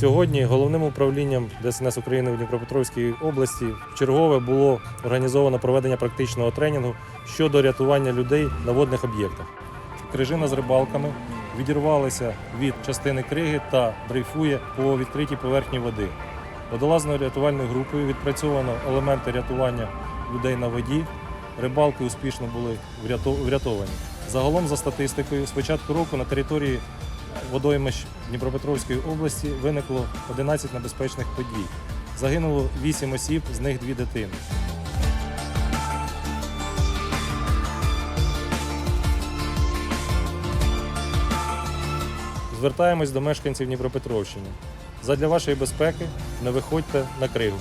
Сьогодні головним управлінням ДСНС України в Дніпропетровській області чергове було організовано проведення практичного тренінгу щодо рятування людей на водних об'єктах. Крижина з рибалками відірвалася від частини криги та дрейфує по відкритій поверхні води. Водолазною рятувальною групою відпрацьовано елементи рятування людей на воді. Рибалки успішно були врятовані. Загалом, за статистикою, з початку року на території водоймищ Дніпропетровської області виникло 11 небезпечних подій. Загинуло 8 осіб, з них 2 дитини. Звертаємось до мешканців Дніпропетровщини. Задля вашої безпеки не виходьте на кригу.